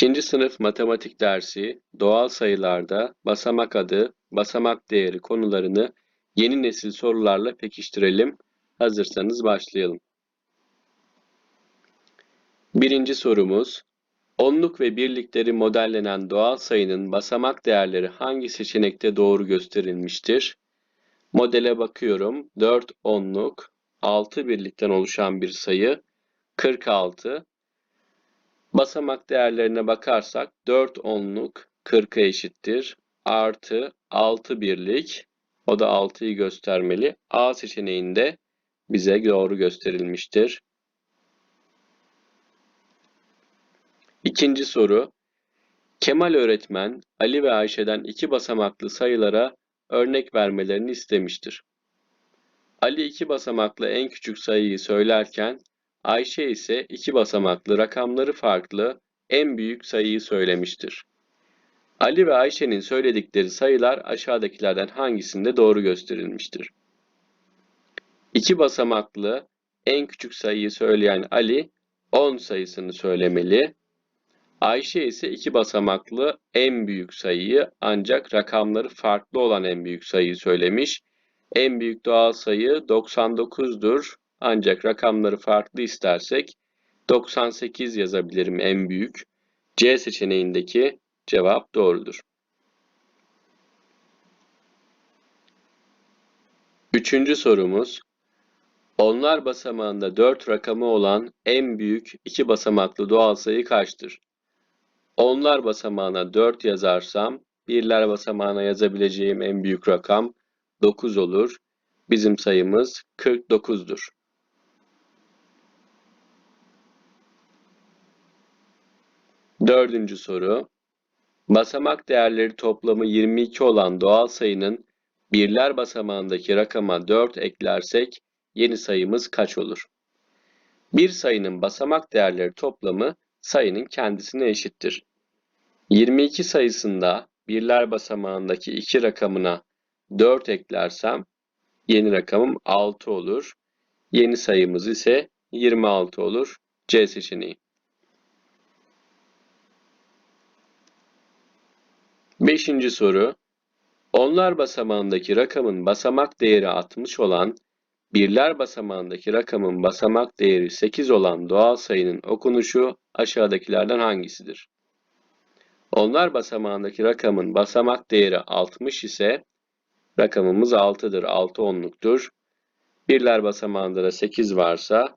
İkinci sınıf matematik dersi doğal sayılarda basamak adı, basamak değeri konularını yeni nesil sorularla pekiştirelim. Hazırsanız başlayalım. Birinci sorumuz, onluk ve birlikleri modellenen doğal sayının basamak değerleri hangi seçenekte doğru gösterilmiştir? Modele bakıyorum. 4 onluk, 6 birlikten oluşan bir sayı, 46. Basamak değerlerine bakarsak 4 onluk 40'a eşittir. Artı 6 birlik o da 6'yı göstermeli. A seçeneğinde bize doğru gösterilmiştir. İkinci soru. Kemal öğretmen Ali ve Ayşe'den iki basamaklı sayılara örnek vermelerini istemiştir. Ali iki basamaklı en küçük sayıyı söylerken Ayşe ise iki basamaklı rakamları farklı en büyük sayıyı söylemiştir. Ali ve Ayşe'nin söyledikleri sayılar aşağıdakilerden hangisinde doğru gösterilmiştir? İki basamaklı en küçük sayıyı söyleyen Ali 10 sayısını söylemeli. Ayşe ise iki basamaklı en büyük sayıyı ancak rakamları farklı olan en büyük sayıyı söylemiş. En büyük doğal sayı 99'dur. Ancak rakamları farklı istersek 98 yazabilirim en büyük. C seçeneğindeki cevap doğrudur. Üçüncü sorumuz. Onlar basamağında 4 rakamı olan en büyük iki basamaklı doğal sayı kaçtır? Onlar basamağına 4 yazarsam birler basamağına yazabileceğim en büyük rakam 9 olur. Bizim sayımız 49'dur. Dördüncü soru. Basamak değerleri toplamı 22 olan doğal sayının birler basamağındaki rakama 4 eklersek yeni sayımız kaç olur? Bir sayının basamak değerleri toplamı sayının kendisine eşittir. 22 sayısında birler basamağındaki 2 rakamına 4 eklersem yeni rakamım 6 olur. Yeni sayımız ise 26 olur. C seçeneği. Beşinci soru. Onlar basamağındaki rakamın basamak değeri 60 olan, birler basamağındaki rakamın basamak değeri 8 olan doğal sayının okunuşu aşağıdakilerden hangisidir? Onlar basamağındaki rakamın basamak değeri 60 ise rakamımız 6'dır. 6 onluktur. Birler basamağında da 8 varsa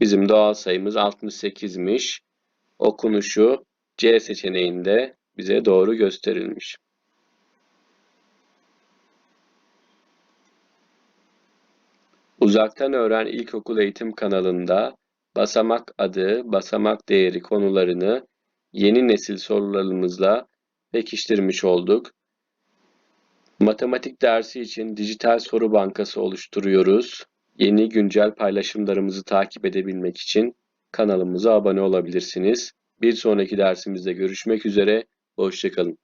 bizim doğal sayımız 68'miş. Okunuşu C seçeneğinde bize doğru gösterilmiş. Uzaktan Öğren İlkokul Eğitim kanalında basamak adı, basamak değeri konularını yeni nesil sorularımızla pekiştirmiş olduk. Matematik dersi için dijital soru bankası oluşturuyoruz. Yeni güncel paylaşımlarımızı takip edebilmek için kanalımıza abone olabilirsiniz. Bir sonraki dersimizde görüşmek üzere. Hoşçakalın.